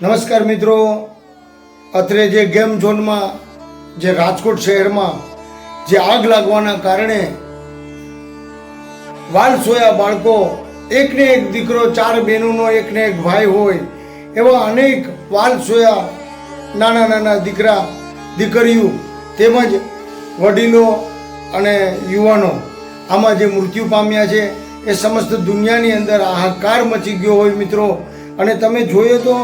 નમસ્કાર મિત્રો. અત્રે જે ગેમ ઝોનમાં, જે રાજકોટ શહેરમાં જે આગ લાગવાના કારણે વાલ સોયા બાળકો, એકને એક દીકરો, ચાર બહેનોનો એકને એક ભાઈ હોય, એવા અનેક વાલ સોયા નાના નાના દીકરા, દીકરીઓ, તેમજ વડીલો અને યુવાનો આમાં જે મૃત્યુ પામ્યા છે, એ સમસ્ત દુનિયાની અંદર હાહાકાર મચી ગયો હોય મિત્રો. અને તમે જોયો તો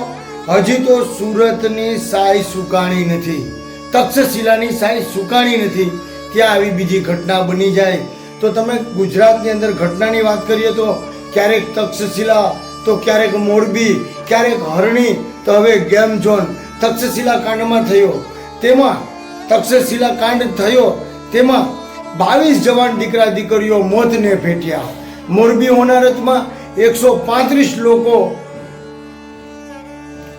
હજી તો સુરતની સાય સુકાણી નથી. તક્ષશિલાની સાય સુકાણી નથી ત્યાં આવી બીજી ઘટના બની જાય. તો તમે ગુજરાતની અંદર ઘટનાની વાત કરીએ તો ક્યારેક તક્ષશિલા, તો ક્યારેક મોરબી, ક્યારેક હરણી, તો હવે ગેમ ઝોન તક્ષશિલા કાંડમાં થયો. તેમાં તક્ષશિલા કાંડ થયો. તેમાં બાવીસ જવાન દીકરા દીકરીઓ મોતને ભેટ્યા. મોરબી હોનારતમાં એકસો પાંત્રીસ લોકો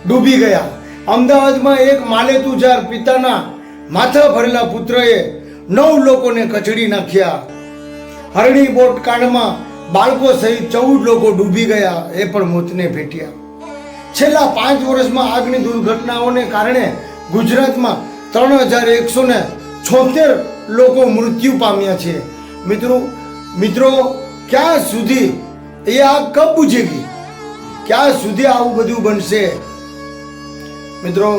ડૂબી ગયા. અમદાવાદમાં એક માલેતુજાર પિતાના માથા ભરેલા પુત્રએ નવ લોકોને કચડી નાખ્યા. હરણી બોટ કાંડમાં બાળકો સહિત ચૌદ લોકો ડૂબી ગયા, એ પણ મોતને ભેટ્યા. છેલ્લા પાંચ વર્ષમાં આગની દુર્ઘટનાઓને કારણે ગુજરાતમાં ત્રણ હજાર એકસો ને છોતેર લોકો મૃત્યુ પામ્યા છે. મિત્રો મિત્રો, ક્યાં સુધી એ આગ કબ બુજેગી ક્યાં સુધી આવું બધું બનશે? મિત્રો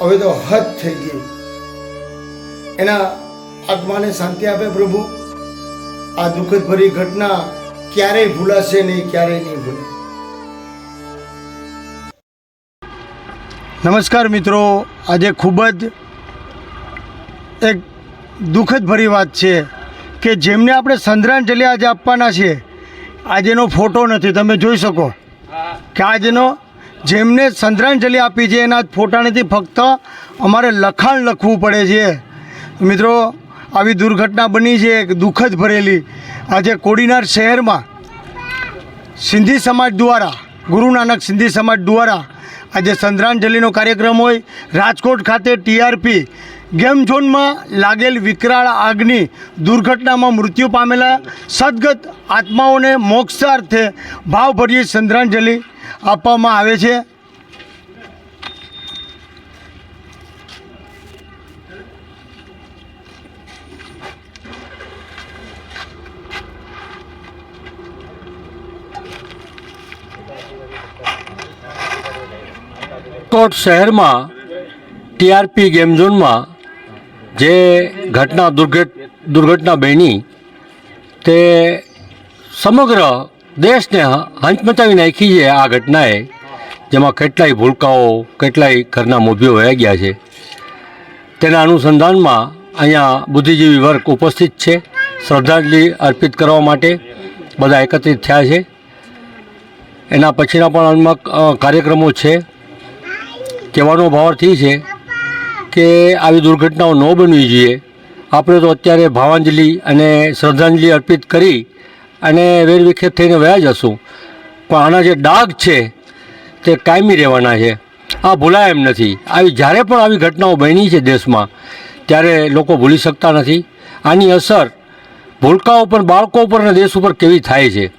હવે તો હદ થઈ ગઈ. એના આત્માને શાંતિ આપે પ્રભુ. આ દુઃખદ ભરી ઘટના ક્યારેય ભૂલાશે નહીં ક્યારેય નહીં ભૂલે. નમસ્કાર મિત્રો આજે ખૂબ જ એક દુઃખદ ભરી વાત છે કે જેમને આપણે સંદ્રાંજલિ આજે આપવાના છે આજેનો ફોટો નથી તમે જોઈ શકો. કે આજનો જેમને શ્રદ્ધાંજલિ આપી છે, એના ફોટા નથી ફક્ત અમારે લખાણ લખવું પડે છે. મિત્રો, આવી દુર્ઘટના બની છે, એક દુઃખદ ભરેલી. આજે કોડીનાર શહેરમાં સિંધી સમાજ દ્વારા, ગુરુ નાનક સિંધી સમાજ દ્વારા આજે શ્રદ્ધાંજલિનો કાર્યક્રમ હોય. રાજકોટ ખાતે ટીઆરપી ગેમ ઝોનમાં લાગેલ વિકરાળ આગની દુર્ઘટનામાં મૃત્યુ પામેલા સદગત આત્માઓને મોક્ષાર્થે ભાવભરી શ્રદ્ધાંજલિ આપવામાં આવે છે. રાજકોટ શહેરમાં ટીઆરપી ગેમ ઝોનમાં જે ઘટના દુર્ઘટ, દુર્ઘટના બની તે સમગ્ર દેશને હંચમચાવી નાખી છે આ ઘટનાએ, જેમાં કેટલાય ભૂલકાઓ, કેટલાય ઘરના મોભીઓ વહી ગયા છે. તેના અનુસંધાનમાં અહીંયા બુદ્ધિજીવી વર્ગ ઉપસ્થિત છે. શ્રદ્ધાંજલિ અર્પિત કરવા માટે બધા એકત્રિત થયા છે. એના પછીના પણ કાર્યક્રમો છે. કહેવાનો ભાવાર્થ એ છે કે આવી દુર્ઘટનાઓ ન બનવી જોઈએ. આપણે તો અત્યારે ભાવાંજલિ અને શ્રદ્ધાંજલિ અર્પિત કરી અને વેરવિખેર થઈને વયા જશું. પણ આના જે ડાઘ છે, તે કાયમી રહેવાના છે. આ ભૂલાય એમ નથી. આવી જ્યારે પણ આવી ઘટનાઓ બની છે દેશમાં, ત્યારે લોકો ભૂલી શકતા નથી. આની અસર ભૂલકાઓ પર બાળકો ઉપર અને દેશ ઉપર કેવી થાય છે.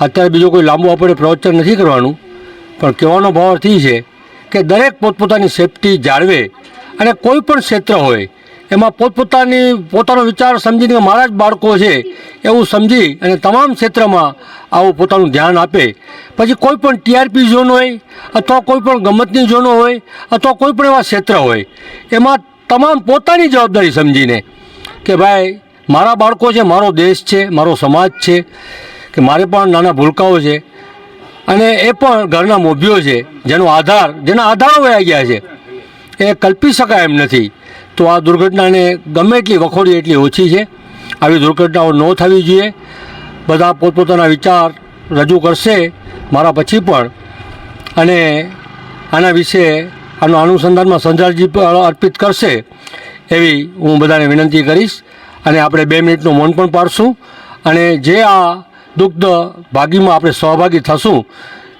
અત્યારે બીજો કોઈ લાંબુ આપણે પ્રવચન નથી કરવાનું. પણ કહેવાનો ભાવ અર્થ છે કે દરેક પોતપોતાની સેફટી જાળવે અને કોઈ પણ ક્ષેત્ર હોય એમાં પોતપોતાની, પોતાનો વિચાર સમજીને મારા જ બાળકો છે એવું સમજી અને તમામ ક્ષેત્રમાં આવું પોતાનું ધ્યાન આપે. પછી કોઈ પણ ટીઆરપી ઝોન હોય, અથવા કોઈ પણ ગમતની ઝોનો હોય, અથવા કોઈ પણ એવા ક્ષેત્ર હોય, એમાં તમામ પોતાની જવાબદારી સમજીને કે ભાઈ, મારા બાળકો છે, મારો દેશ છે, મારો સમાજ છે, કે મારે પણ નાના ભૂલકાઓ છે. અને એ પણ ઘરના મોભીઓ છે, જેનો આધાર, જેના આધારો વયા ગયા છે. એ કલ્પી શકાય એમ નથી. તો આ દુર્ઘટનાને ગમે એટલી વખોડી એટલી ઓછી છે. આવી દુર્ઘટનાઓ ન થવી જોઈએ. બધા પોતપોતાના વિચાર રજૂ કરશે મારા પછી પણ. અને આના વિશે આનો અનુસંધાનમાં સંજારજી અર્પિત કરશે એવી હું બધાને વિનંતી કરીશ. અને આપણે બે મિનિટનું મૌન પણ પાડશું. અને જે આ દુગ્ધ ભાગીમાં આપણે સહભાગી થશું,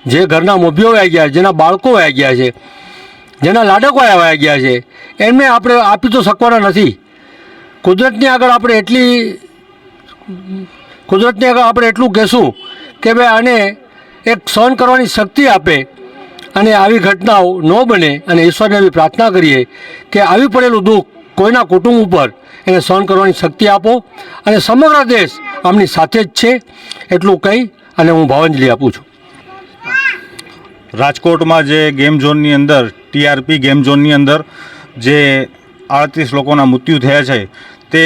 જે ઘરના મોભીઓ આવી ગયા જેના બાળકો આવી ગયા છે જેના લાડકો વહી ગયા છે. એમને આપણે આપી તો શકવાના નથી. કુદરતની આગળ આપણે એટલી કુદરતની આગળ આપણે એટલું કહેશું કે ભાઈ આને એક સહન કરવાની શક્તિ આપે અને આવી ઘટનાઓ ન બને અને ઈશ્વરને એવી પ્રાર્થના કરીએ કે આવી પડેલું દુઃખ કોઈના કુટુંબ ઉપર એને સહન કરવાની શક્તિ આપો અને સમગ્ર દેશ આમની સાથે જ છે એટલું કહી અને હું ભાવાંજલિ આપું છું. રાજકોટમાં જે ગેમ ઝોનની અંદર ટીઆરપી ગેમ ઝોનની અંદર જે આડત્રીસ લોકોના મૃત્યુ થયા છે, તે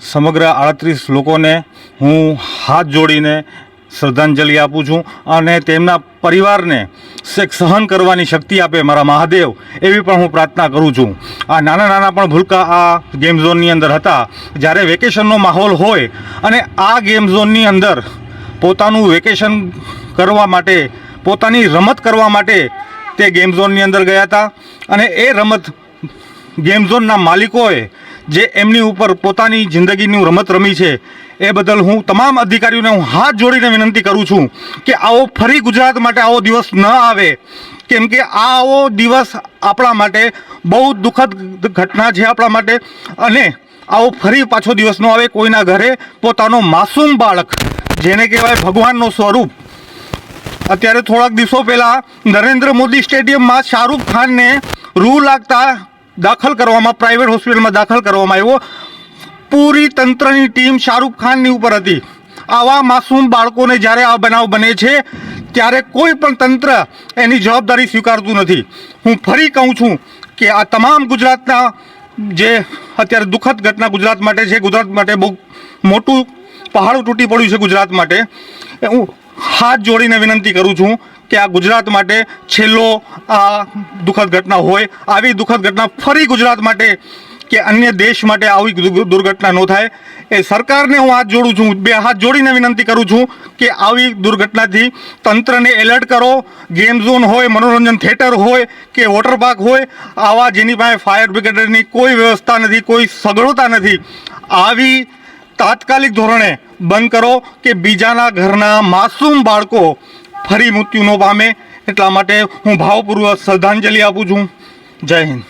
સમગ્ર આડત્રીસ લોકોને હું હાથ જોડીને શ્રદ્ધાંજલિ આપું છું અને તેમના પરિવારને શેક સહન કરવાની શક્તિ આપે મારા મહાદેવ એવી પણ હું પ્રાર્થના કરું છું. આ નાના નાના પણ ભૂલકા આ ગેમ ઝોનની અંદર હતા. જ્યારે વેકેશનનો માહોલ હોય અને આ ગેમ ઝોનની અંદર પોતાનું વેકેશન કરવા માટે, પોતાની રમત કરવા માટે તે ગેમ ઝોનની અંદર ગયા હતા. અને એ રમત ગેમ ઝોનના માલિકોએ જે એમની ઉપર પોતાની જિંદગીની રમત રમી છે, એ બદલ હું તમામ અધિકારીઓને હું હાથ જોડીને વિનંતી કરું છું કે આવો ફરી ગુજરાત માટે આવો દિવસ ન આવે. કેમ કે આવો દિવસ આપણા માટે બહુ દુઃખદ ઘટના છે આપણા માટે. અને આવો ફરી પાછો દિવસ ન આવે કોઈના ઘરે પોતાનો માસૂમ બાળક, જેને કહેવાય ભગવાનનું સ્વરૂપ. અત્યારે થોડાક દિવસો પહેલા નરેન્દ્ર મોદી સ્ટેડિયમમાં શાહરૂખ ખાનને રૂ લાગતા દાખલ કરવામાં, પ્રાઇવેટ હોસ્પિટલમાં દાખલ કરવામાં આવ્યો. પૂરી તંત્રની ટીમ શાહરૂખ ખાનની ઉપર હતી. આવા માસૂમ બાળકોને જ્યારે આ બનાવ બને છે, ત્યારે કોઈ પણ તંત્ર એની જવાબદારી સ્વીકારતું નથી. હું ફરી કહું છું કે આ તમામ ગુજરાતના જે અત્યારે દુઃખદ ઘટના ગુજરાત માટે છે, ગુજરાત માટે બહુ મોટું પહાડું તૂટી પડ્યું છે ગુજરાત માટે. હું હાથ જોડીને વિનંતી કરું છું કે આ ગુજરાત માટે છેલ્લો આ દુઃખદ ઘટના હોય. આવી દુઃખદ ઘટના ફરી ગુજરાત માટે કે અન્ય દેશ માટે આવી દુર્ઘટના ન થાય. એ સરકારને હું હાથ જોડું છું. બે હાથ જોડીને વિનંતી કરું છું કે આવી દુર્ઘટનાથી તંત્રને એલર્ટ કરો. ગેમ ઝોન હોય, મનોરંજન થિયેટર હોય, કે વોટર પાર્ક હોય, આવા જેની પાસે ફાયર બ્રિગેડની કોઈ વ્યવસ્થા નથી, કોઈ સગવડતા નથી. આવી તાત્કાલિક ધોરણે બંધ કરો કે બીજાના ઘરના માસૂમ બાળકો ફરી મૃત્યુ ન પામે. એટલા માટે હું ભાવપૂર્વક શ્રદ્ધાંજલિ આપું છું. જય હિન્દ.